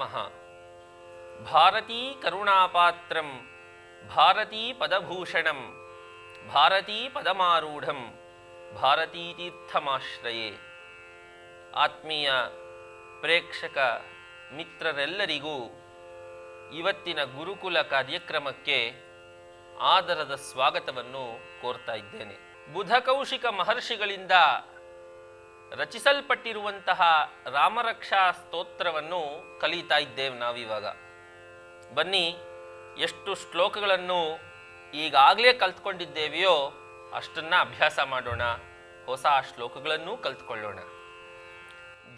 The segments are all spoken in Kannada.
ನಮಃ ಭಾರತೀ ಕರುಣಾಪಾತ್ರಂ ಭಾರತೀ ಪದಭೂಷಣಂ ಭಾರತೀ ಪದಮಾರೂಢಂ ಭಾರತೀ ತೀರ್ಥಮಾಶ್ರಯೇ ಆತ್ಮೀಯ ಪ್ರೇಕ್ಷಕ ಮಿತ್ರರೆಲ್ಲರಿಗೂ ಇವತ್ತಿನ ಗುರುಕುಲ ಕಾರ್ಯಕ್ರಮಕ್ಕೆ ಆದರದ ಸ್ವಾಗತವನ್ನು ಕೋರ್ತಾ ಇದ್ದೇನೆ. ಬುಧಕೌಶಿಕ ಮಹರ್ಷಿಗಳಿಂದ ರಚಿಸಲ್ಪಟ್ಟಿರುವಂತಹ ರಾಮರಕ್ಷಾ ಸ್ತೋತ್ರವನ್ನು ಕಲಿತಾ ಇದ್ದೇವೆ ನಾವಿವಾಗ. ಬನ್ನಿ, ಎಷ್ಟು ಶ್ಲೋಕಗಳನ್ನು ಈಗಾಗಲೇ ಕಲ್ತ್ಕೊಂಡಿದ್ದೇವೆಯೋ ಅಷ್ಟನ್ನು ಅಭ್ಯಾಸ ಮಾಡೋಣ, ಹೊಸ ಶ್ಲೋಕಗಳನ್ನು ಕಲ್ತ್ಕೊಳ್ಳೋಣ.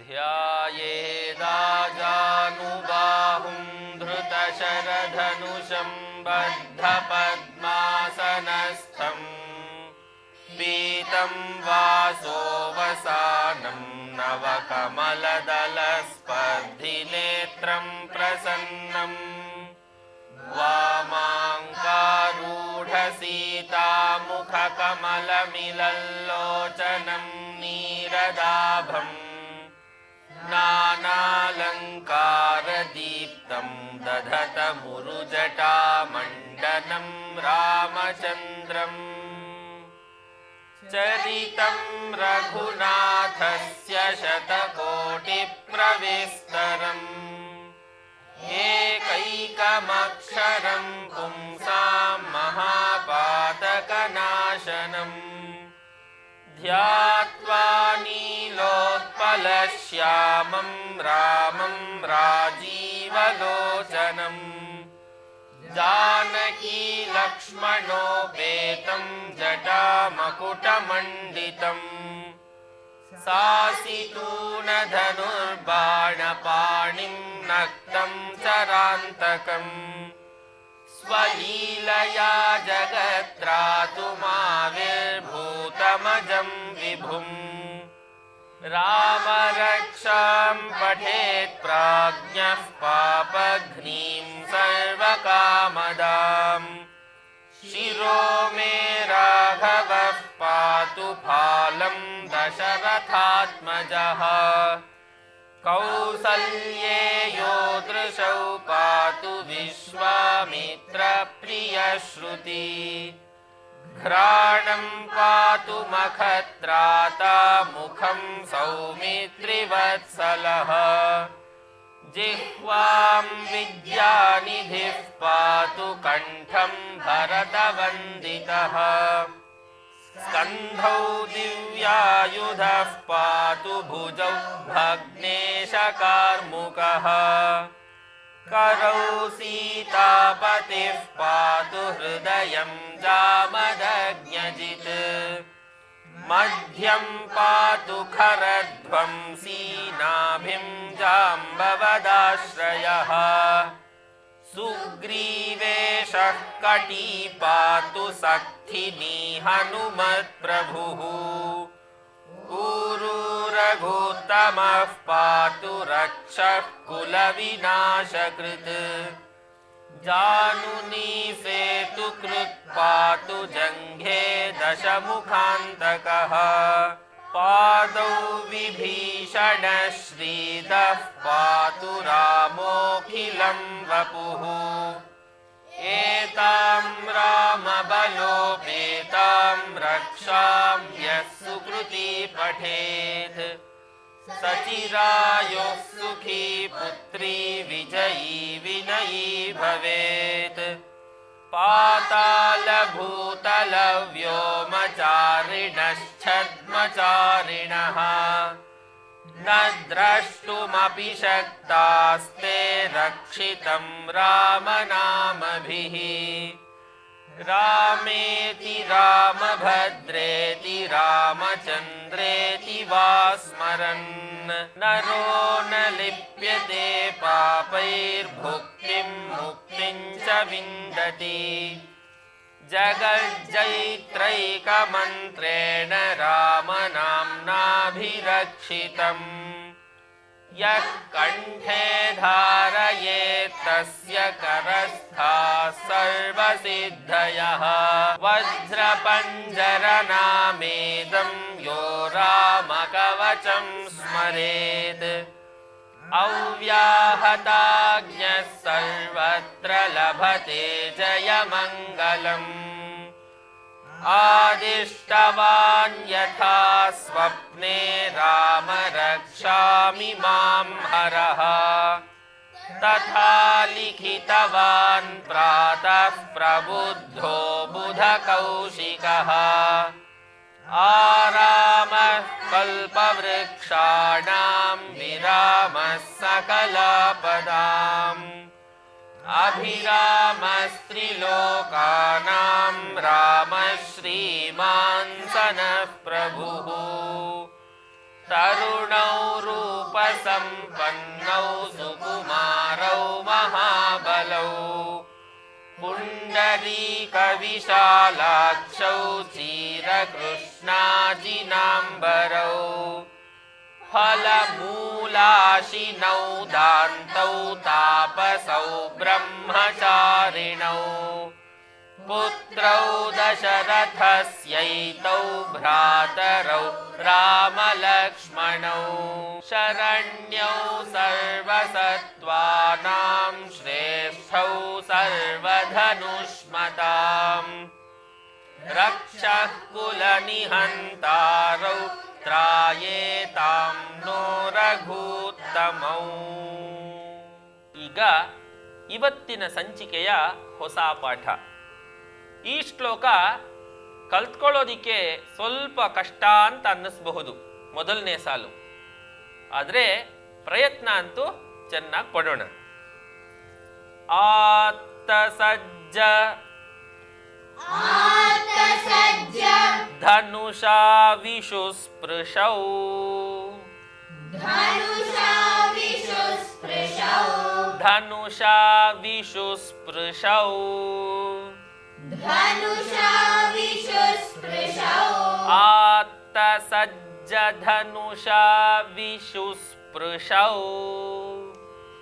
ಧ್ಯಾಯೇದಾಜಾನುಬಾಹುಂ ಧೃತಶರಧನುಷಂ ಬದ್ಧಪದ್ಮಾಸನಸ್ಥಂ पीतं वासोऽवसानं नवकमलदलस्पर्धिनेत्रं प्रसन्नम् वामाङ्कारूढसीतामुखकमलमिलल्लोचनं नीरदाभम् नानालङ्कारदीप्तं दधतमुरुजटामण्डनं रामचन्द्रम्। चरितं रघुनाथस्य शतकोटिप्रविस्तरम्। एकैकमक्षरं पुंसां महापातकनाशनम्। ध्यात्वा नीलोत्पलश्यामं रामं राजीवलोचनम् जानकी लक्ष्मणोपेतं जटामकुटमण्डितम् सासितूनधनुर्बाणपाणि नक्तम् चरान्तकम् स्वलीलया जगत्रातुमाविर्भूतमजम् विभुम्। रामरक्षां पठेत् प्राज्ञः पापघ्नीं सर्वकामदाम्। शिरो मे राघवः पातु फालं दशरथात्मजः। कौसल्ये यो दृशौ पातु विश्वामित्रप्रियश्रुति घ्राणं पातु मखत्राता मुखं सौमित्रिवत्सलः। जिह्वां विद्यानिधिः पातु कण्ठं भरतवन्दितः। स्कन्धौ दिव्यायुधः पातु भुजौ भग्नेशकार्मुकः करौ सीतापतिः पातु हृदयं जामदज्ञजित् मध्यं पातु खरध्वंसी नाभिं जाम्बवदाश्रयः। सुग्रीवेशः कटी पातु सक्थिनी हनुमत्प्रभुः रघुत्तमः पातु रक्षः कुलविनाशकृत्। जानुनी सेतुकृत् पातु जङ्घे दशमुखान्तकः। पादौ विभीषणश्रीदः पातु रामोऽखिलं वपुः रामबलोपेतां रक्षां यः सुकृती पठेत्। सचिरायुः सुखी पुत्री विजयी विनयी भवेत्। पातालभूतलव्योमचारिणश्छद्मचारिणः न द्रष्टुमपि शक्तास्ते रक्षितं रामनामभिः। रामेति रामभद्रेति रामचन्द्रेति वा स्मरन् नरो न लिप्यते पापैर्भुक्तिं मुक्तिं च विन्दति जगज्जैत्रैकमन्त्रेण रामनाम्नाभिरक्षितम्। यः कण्ठे धारयेत् तस्य करस्थाः सर्वसिद्धयः। वज्रपञ्जरनामेदं यो रामकवचं स्मरेत् अव्याहताज्ञः सर्वत्र लभते जयमङ्गलम्। आदिष्टवान् यथा स्वप्ने राम रक्षामि मां हरः। तथा लिखितवान् प्रातः प्रबुद्धो बुधकौशिकः। आरामः कल्पवृक्षाणां विरामः सकलापदाम् अभिरामस्त्रिलोकानां रामः श्रीमान् सनः प्रभुः तरुणौ रूपसम्पन्नौ सुकुमारौ महाबलौ पुण्डरीकविशालाक्षौ चीरकृष्णाजिनाम्बरौ फलमूलाशिनौ दान्तौ तापसौ ब्रह्मचारिणौ पुत्रौ दशरथस्यैतौ भ्रातरौ रामलक्ष्मणौ शरण्यौ सर्वसत्त्वानां श्रेष्ठौ सर्वधनुष्मताम् रक्षः कुलनिहन्तारौ ತ್ರಾಯೇತಾಂ ನೋ ರಘೂತ್ತಮೌ ಈಗ ಇವತ್ತಿನ ಸಂಚಿಕೆಯ ಹೊಸ ಪಾಠ ಈ ಶ್ಲೋಕ ಕಲ್ತ್ಕೊಳ್ಳೋದಿಕ್ಕೆ ಸ್ವಲ್ಪ ಕಷ್ಟ ಅಂತ ಅನ್ನಿಸ್ಬಹುದು ಮೊದಲನೇ ಸಾಲು ಆದರೆ ಪ್ರಯತ್ನ ಅಂತೂ ಚೆನ್ನಾಗಿ ಪಡೋಣ ಆತ್ತ ಸಜ್ಜ आत्तसज्ज ಧನುಷಾ ವಿಶುಸ್ಪೃಶೌ धनुषा विशुस्पृशौ धनुषा विशुस्पृशौ आत्तसज्जधनुषा विशुस्पृशौ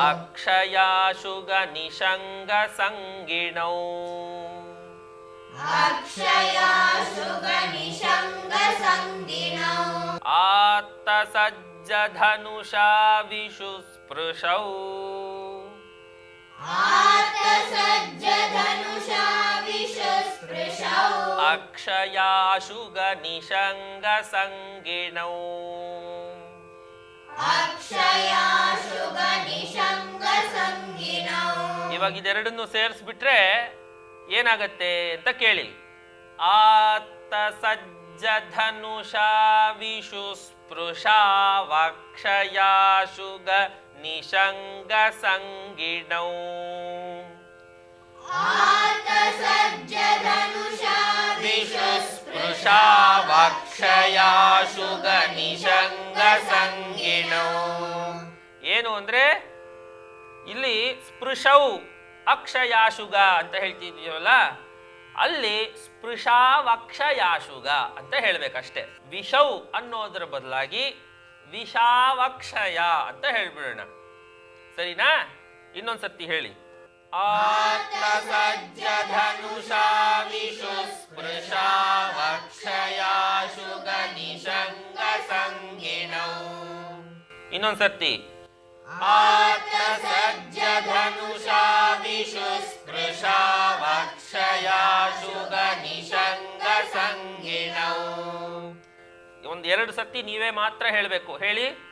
अक्षयाशुगनिषङ्गसङ्गिणौ अक्षयाशुगनिषङ्गसङ्गिणौ आत्तसज्जधनुषा विशु स्पृशौ अक्षयाशुगनिषङ्गसङ्गिणौ ಇವಾಗ ಇದೆರಡನ್ನು ಸೇರಿಸ್ಬಿಟ್ರೆ ಏನಾಗತ್ತೆ ಅಂತ ಕೇಳಿ. ಆತ ಸಜ್ಜ ಧನುಷಾ ವಿಷು ವಕ್ಷಯ ಶುಗ ನಿಶಂಗ ಸಂಗಿಣೌ ಆತ ಸಜ್ಜ ಧನುಷ ವಿಷು ಸಂಗಿಣೌ ಏನು ಅಂದ್ರೆ ಇಲ್ಲಿ ಸ್ಪೃಶೌ ಅಕ್ಷಯಾಶುಗ ಅಂತ ಹೇಳ್ತಿದೀವಲ್ಲ ಅಲ್ಲಿ ಸ್ಪೃಶಾವಕ್ಷಯಾಶುಗ ಅಂತ ಹೇಳ್ಬೇಕಷ್ಟೆ. ವಿಷೌ ಅನ್ನೋದ್ರ ಬದಲಾಗಿ ವಿಷಾವಕ್ಷಯ ಅಂತ ಹೇಳ್ಬಿಡೋಣ. ಸರಿನಾ? ಇನ್ನೊಂದ್ಸತಿ ಹೇಳಿ. ಆತ್ತ ಸಜ್ಜ ಧನುಷಾ ವಿಷು ಸ್ಪೃಶಾ ವಕ್ಷಯಾಶುಗ ನಿಶಂಗ ಸಂಗಿಣೌ ಇನ್ನೊಂದ್ಸತಿ ಆತ್ತ ಸಜ್ಜ ಧನುಷಾ ವಿಷು ಸ್ಪೃಶಾ ವಕ್ಷಯಾಶುಗ ನಿಶಂಗ ಒಂದ್ ಎರಡು ಸತಿ ನೀವೇ ಮಾತ್ರ ಹೇಳಬೇಕು. ಹೇಳಿ.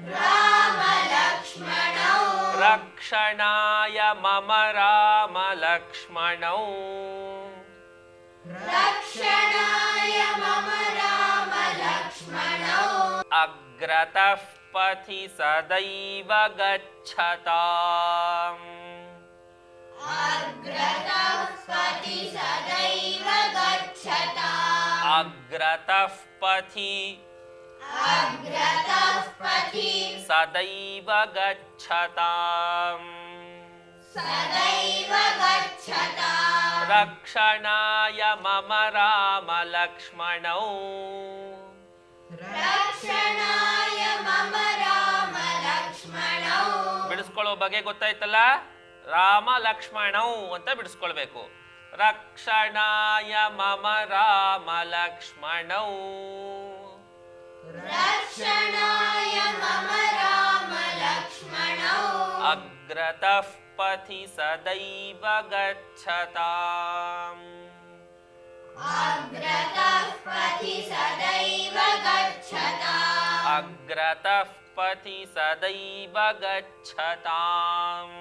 रामलक्ष्मणौ। रक्षणाय मम रामलक्ष्मणौ। रक्षणाय मम रामलक्ष्मणौ। अग्रतः पथि सदैव गच्छताम्। अग्रतः पति सदैव गच्छता पथि अग्रतः पथि सदैव गच्छताम् सदैव गच्छता रक्षणाय मम रामलक्ष्मणौ रक्षणाय मम रामलक्ष्मणौ ಬಿಡಿಸ್ಕೊಳ್ಳೋ ಬಗೆ ಗೊತ್ತಾಯ್ತಲ್ಲ ರಾಮ ಲಕ್ಷ್ಮಣೌ ಅಂತ ಬಿಡಿಸ್ಕೊಳ್ಬೇಕು ರಕ್ಷಣಾಯ ಮಮ ರಾಮ ಲಕ್ಷ್ಮಣೌ रक्षणाय मम रामलक्ष्मणौ। अग्रतः पथि सदैव गच्छताम्। अग्रतः पथि सदैव गच्छता अग्रतः पथि सदैव गच्छताम्।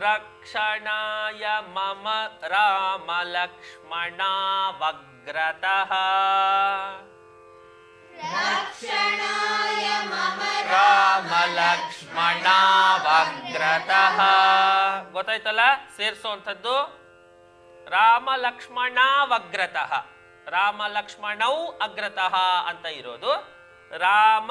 ರಕ್ಷಣಾಯ ಮಮ ರಾಮ ಲಕ್ಷ್ಮಣಾವಗ್ರತಃ रक्षणाय मम ರಾಮ ಲಕ್ಷ್ಮಣಾವಗ್ರತಃ ಗೊತ್ತಾಯ್ತಲ್ಲ ಸೇರಿಸುವಂಥದ್ದು ರಾಮ ಲಕ್ಷ್ಮಣಾವಗ್ರತಃ ರಾಮ ಲಕ್ಷ್ಮಣೌ ಅಗ್ರತಃ ಅಂತ ಇರೋದು ರಾಮ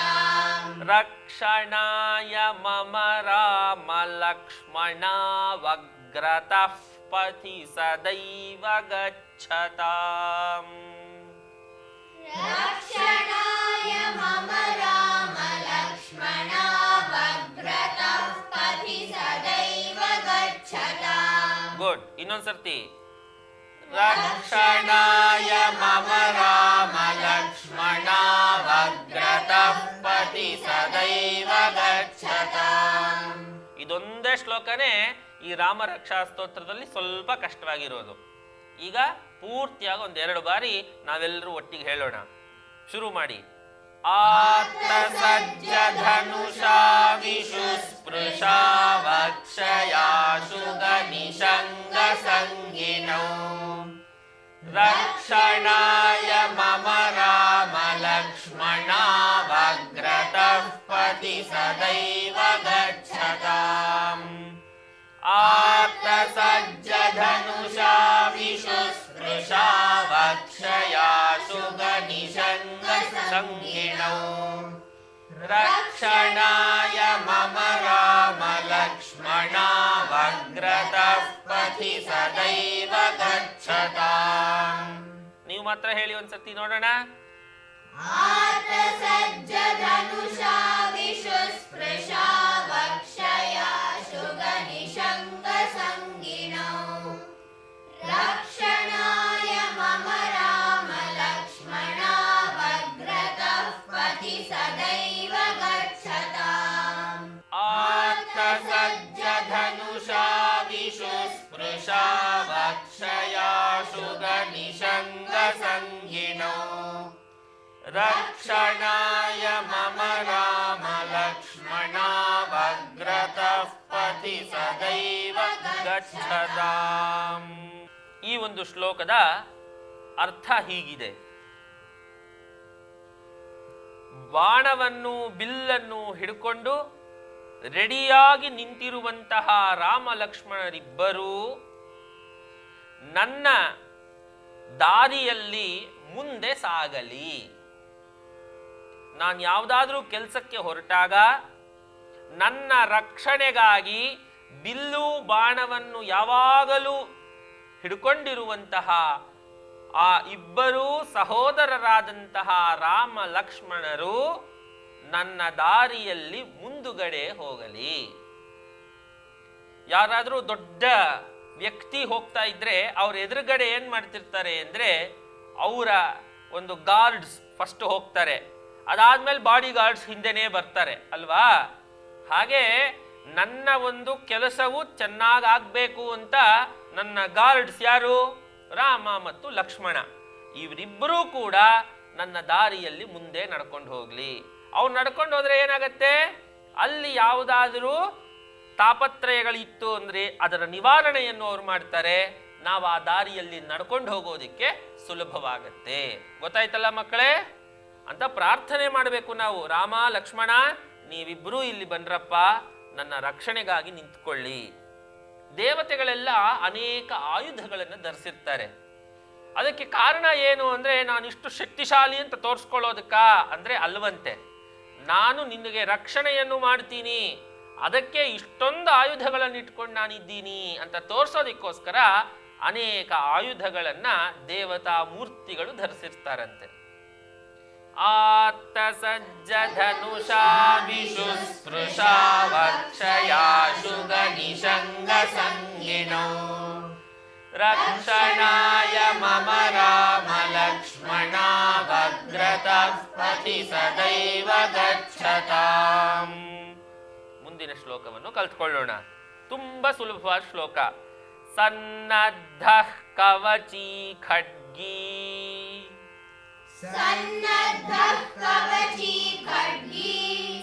रक्षणाय मम राम लक्ष्मणावग्रतः पथि सदैव गच्छताम्। रक्षणाय मम रामलक्ष्मणावग्रतः पथि सदैव गच्छताम्। ಗುಡ್ ಇನ್ನೊಂದ್ಸರ್ತಿ मम राम ಸದೈವ ಗಚ್ಚತಾಂ ಇದೊಂದೇ ಶ್ಲೋಕನೇ ಈ ರಾಮ ರಕ್ಷಾ ಸ್ತೋತ್ರದಲ್ಲಿ ಸ್ವಲ್ಪ ಕಷ್ಟವಾಗಿರೋದು. ಈಗ ಪೂರ್ತಿಯಾಗಿ ಒಂದೆರಡು ಬಾರಿ ನಾವೆಲ್ಲರೂ ಒಟ್ಟಿಗೆ ಹೇಳೋಣ. ಶುರು ಮಾಡಿ. आत्मसज्जधनुषा विशु स्पृशावक्षयाशु गनिषङ्गसङ्गिनौ रक्षणाय मम रामलक्ष्मणावग्रतः पति सदैव गच्छताम्। आत्मसज्जधनुषा विशु ಪತಿ ಸದೈವ ಗಚ್ಚತಾಂ ಆತ ಸಜ್ಜ ಧನುಷಾ ವಿಷು ಸ್ಪೃಶಾ ವಕ್ಷಯಾಶು ಗನಿಶಂಗ ಸಂಗಿಣೌ ರಕ್ಷಣಾಯ ಮಮ ರಾಮ ಲಕ್ಷ್ಮಣಾವಗ್ರತಃ ಪಥಿ ಸದೈವ ಗಚ್ಚತಾಂ ನೀವು ಮಾತ್ರ ಹೇಳಿ ಒಂದ್ಸತಿ ನೋಡೋಣ आतसज्जधनुषा विशुस्पृशा वक्षया धनुषा विषु स्पृशा वक्षयाशु गनिशङ्गसङ्गिनौ रक्षणाय मम राम लक्ष्मणावग्रतः पथि ಸದೈವ ಗಚ್ಚತಾಂ ಈ ಒಂದು ಶ್ಲೋಕದ ಅರ್ಥ ಹೀಗಿದೆ ಬಾಣವನ್ನು ಬಿಲ್ಲನ್ನು ಹಿಡ್ಕೊಂಡು ರೆಡಿಯಾಗಿ ನಿಂತಿರುವಂತಹ ರಾಮ ಲಕ್ಷ್ಮಣರಿಬ್ಬರೂ ನನ್ನ ದಾರಿಯಲ್ಲಿ ಮುಂದೆ ಸಾಗಲಿ. ನಾನು ಯಾವುದಾದ್ರೂ ಕೆಲಸಕ್ಕೆ ಹೊರಟಾಗ ನನ್ನ ರಕ್ಷಣೆಗಾಗಿ ಬಿಲ್ಲು ಬಾಣವನ್ನು ಯಾವಾಗಲೂ ಹಿಡ್ಕೊಂಡಿರುವಂತಹ ಆ ಇಬ್ಬರೂ ಸಹೋದರರಾದಂತಹ ರಾಮ ಲಕ್ಷ್ಮಣರು ನನ್ನ ದಾರಿಯಲ್ಲಿ ಮುಂದುಗಡೆ ಹೋಗಲಿ. ಯಾರಾದರೂ ದೊಡ್ಡ ವ್ಯಕ್ತಿ ಹೋಗ್ತಾ ಇದ್ರೆ ಅವ್ರ ಎದುರುಗಡೆ ಏನ್ ಮಾಡ್ತಿರ್ತಾರೆ ಅಂದ್ರೆ ಅವರ ಒಂದು ಗಾರ್ಡ್ಸ್ ಫಸ್ಟ್ ಹೋಗ್ತಾರೆ. ಅದಾದ್ಮೇಲೆ ಬಾಡಿ ಗಾರ್ಡ್ಸ್ ಹಿಂದೆನೇ ಬರ್ತಾರೆ, ಅಲ್ವಾ? ಹಾಗೆ ನನ್ನ ಒಂದು ಕೆಲಸವು ಚೆನ್ನಾಗಿ ಆಗ್ಬೇಕು ಅಂತ ನನ್ನ ಗಾರ್ಡ್ಸ್ ಯಾರು? ರಾಮ ಮತ್ತು ಲಕ್ಷ್ಮಣ. ಇವರಿಬ್ಬರೂ ಕೂಡ ನನ್ನ ದಾರಿಯಲ್ಲಿ ಮುಂದೆ ನಡ್ಕೊಂಡು ಹೋಗ್ಲಿ. ಅವ್ರು ನಡ್ಕೊಂಡು ಹೋದ್ರೆ ಏನಾಗತ್ತೆ? ಅಲ್ಲಿ ಯಾವುದಾದರೂ ತಾಪತ್ರಯಗಳಿತ್ತು ಅಂದ್ರೆ ಅದರ ನಿವಾರಣೆಯನ್ನು ಅವ್ರು ಮಾಡ್ತಾರೆ. ನಾವು ಆ ದಾರಿಯಲ್ಲಿ ನಡ್ಕೊಂಡು ಹೋಗೋದಿಕ್ಕೆ ಸುಲಭವಾಗತ್ತೆ. ಗೊತ್ತಾಯ್ತಲ್ಲ ಮಕ್ಕಳೇ? ಅಂತ ಪ್ರಾರ್ಥನೆ ಮಾಡಬೇಕು ನಾವು. ರಾಮ, ಲಕ್ಷ್ಮಣ ನೀವಿಬ್ಬರೂ ಇಲ್ಲಿ ಬಂದ್ರಪ್ಪ ನನ್ನ ರಕ್ಷಣೆಗಾಗಿ ನಿಂತ್ಕೊಳ್ಳಿ. ದೇವತೆಗಳೆಲ್ಲ ಅನೇಕ ಆಯುಧಗಳನ್ನು ಧರಿಸಿರ್ತಾರೆ. ಅದಕ್ಕೆ ಕಾರಣ ಏನು ಅಂದ್ರೆ ನಾನು ಇಷ್ಟು ಶಕ್ತಿಶಾಲಿ ಅಂತ ತೋರಿಸ್ಕೊಳ್ಳೋದಕ್ಕ ಅಂದ್ರೆ ಅಲ್ವಂತೆ. ನಾನು ನಿನಗೆ ರಕ್ಷಣೆಯನ್ನು ಮಾಡ್ತೀನಿ. ಅದಕ್ಕೆ ಇಷ್ಟೊಂದು ಆಯುಧಗಳನ್ನು ಇಟ್ಕೊಂಡು ನಾನಿದ್ದೀನಿ ಅಂತ ತೋರ್ಸೋದಕ್ಕೋಸ್ಕರ ಅನೇಕ ಆಯುಧಗಳನ್ನ ದೇವತಾ ಮೂರ್ತಿಗಳು ಧರಿಸಿರ್ತಾರಂತೆ. ಆತ್ತ ಸಜ್ಜ ಧನುಷಾ ವಿಷು ಸ್ಪೃಶಾ ರಕ್ಷಣಾಯ ಮಮ ರಾಮ ಲಕ್ಷ್ಮಣ ಭದ್ರತಃ ಪತಿ ಸದೈವ ಗಚ್ಚತಾಂ ಮುಂದಿನ ಶ್ಲೋಕವನ್ನು ಕಲ್ತ್ಕೊಳ್ಳೋಣ ತುಂಬಾ ಸುಲಭವಾದ ಶ್ಲೋಕ ಸನ್ನದ್ಧ ಕವಚಿ ಖಡ್ಗಿ सन्नद्धः कवची खड्गी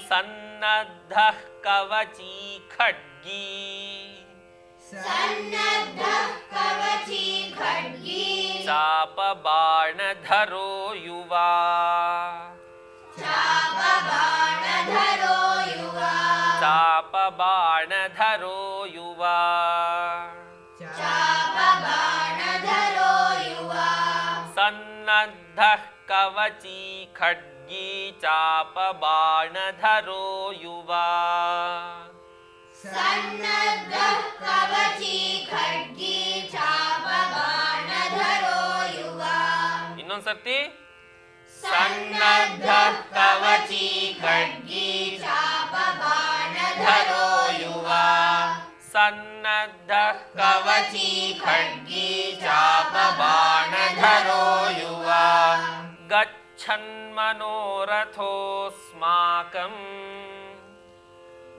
ಸನ್ನದ್ಧ ಕವಚಿ ಖಡ್ಗಿ चापबाणधरो युवा। चापबाणधरो युवा। चापबाणधरो युवा। धरो युवा। कवची खड्गी चापबाणधरो युवा। सन्नद्धः कवची खड्गी चापबाणधरो युवा ಇನ್ನೊಂದ್ಸರ್ತಿ सन्नद्धः कवची खड्गी चापबाणधरो युवा ಸನ್ನದ್ಧ कवची खड्गी चापबाणधरो युवा ಗಚ್ಚನ್ಮನೋರಥೋಸ್ಮಾಕಂ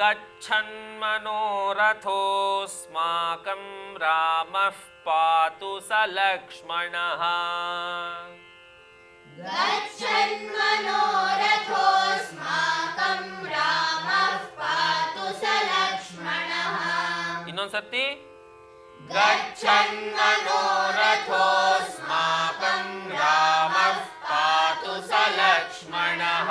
गच्छन्मनोरथोऽस्माकम् रामः पातु स लक्ष्मणः ಇನ್ನೊಂದ್ಸರ್ತಿ गच्छन्मनोरथोऽस्माकम् रामः पातु स लक्ष्मणः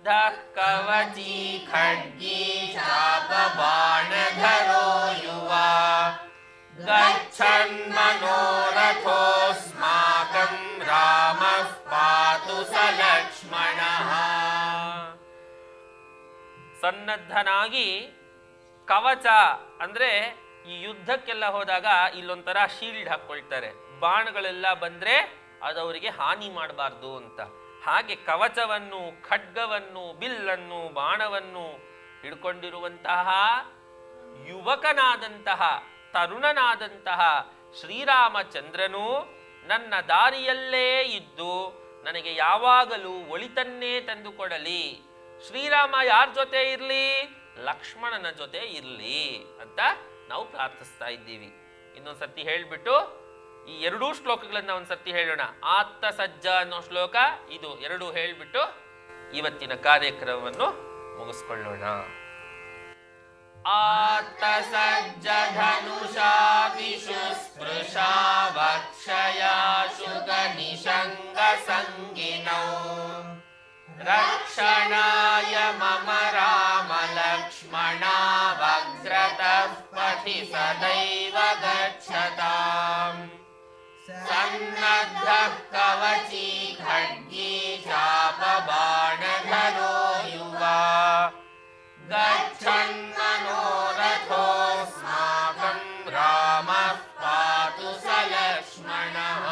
सन्नद्धः कवची खड्गी चापबाणधरो युवा गच्छन्मनोरथोऽस्माकम् रामः पातु स लक्ष्मणः ಸನ್ನದ್ಧನಾಗಿ ಕವಚ ಅಂದ್ರೆ ಈ ಯುದ್ಧಕ್ಕೆಲ್ಲ ಹೋದಾಗ ಇಲ್ಲೊಂಥರ ಶೀಲ್ಡ್ ಹಾಕೊಳ್ತಾರೆ ಬಾಣಗಳೆಲ್ಲ ಬಂದ್ರೆ ಅದವರಿಗೆ ಹಾನಿ ಮಾಡಬಾರ್ದು ಅಂತ ಹಾಗೆ ಕವಚವನ್ನು, ಖಡ್ಗವನ್ನು, ಬಿಲ್ಲನ್ನು, ಬಾಣವನ್ನು ಹಿಡ್ಕೊಂಡಿರುವಂತಹ ಯುವಕನಾದಂತಹ, ತರುಣನಾದಂತಹ ಶ್ರೀರಾಮಚಂದ್ರನು ನನ್ನ ದಾರಿಯಲ್ಲೇ ಇದ್ದು ನನಗೆ ಯಾವಾಗಲೂ ಒಳಿತನ್ನೇ ತಂದುಕೊಡಲಿ. ಶ್ರೀರಾಮ ಯಾರ ಜೊತೆ ಇರಲಿ? ಲಕ್ಷ್ಮಣನ ಜೊತೆ ಇರಲಿ ಅಂತ ನಾವು ಪ್ರಾರ್ಥಿಸ್ತಾ ಇದ್ದೀವಿ. ಇನ್ನೊಂದ್ಸರ್ತಿ ಹೇಳ್ಬಿಟ್ಟು ಈ ಎರಡೂ ಶ್ಲೋಕಗಳನ್ನ ಒಂದ್ಸರ್ತಿ ಹೇಳೋಣ. ಆತ್ತ ಸಜ್ಜ ಅನ್ನೋ ಶ್ಲೋಕ, ಇದು ಎರಡು ಹೇಳ್ಬಿಟ್ಟು ಇವತ್ತಿನ ಕಾರ್ಯಕ್ರಮವನ್ನು ಮುಗಿಸ್ಕೊಳ್ಳೋಣ. ಆತ್ತ ಸಜ್ಜ ಧನುಷಾ ವಿಷು ಸ್ಪೃಶಾ ವಕ್ಷಯ ಶುಗ ನಿಷಂಗ ಸಂಗಿನೌ. रक्षणाय मम ಸದೈವ ಗಚ್ಛತ सन्नद्धः कवची खड्गी चापबाणधरो युवा गच्छन्मनोरथोऽस्माकं रामः पातु स लक्ष्मणः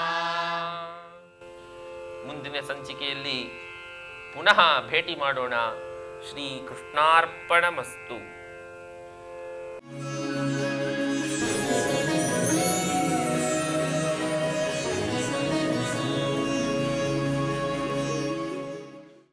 ಮುಂದಿನ ಸಂಚಿಕೆಯಲ್ಲಿ ಪುನಃ ಭೇಟಿ ಮಾಡೋಣ ಶ್ರೀ ಕೃಷ್ಣಾರ್ಪಣಮಸ್ತು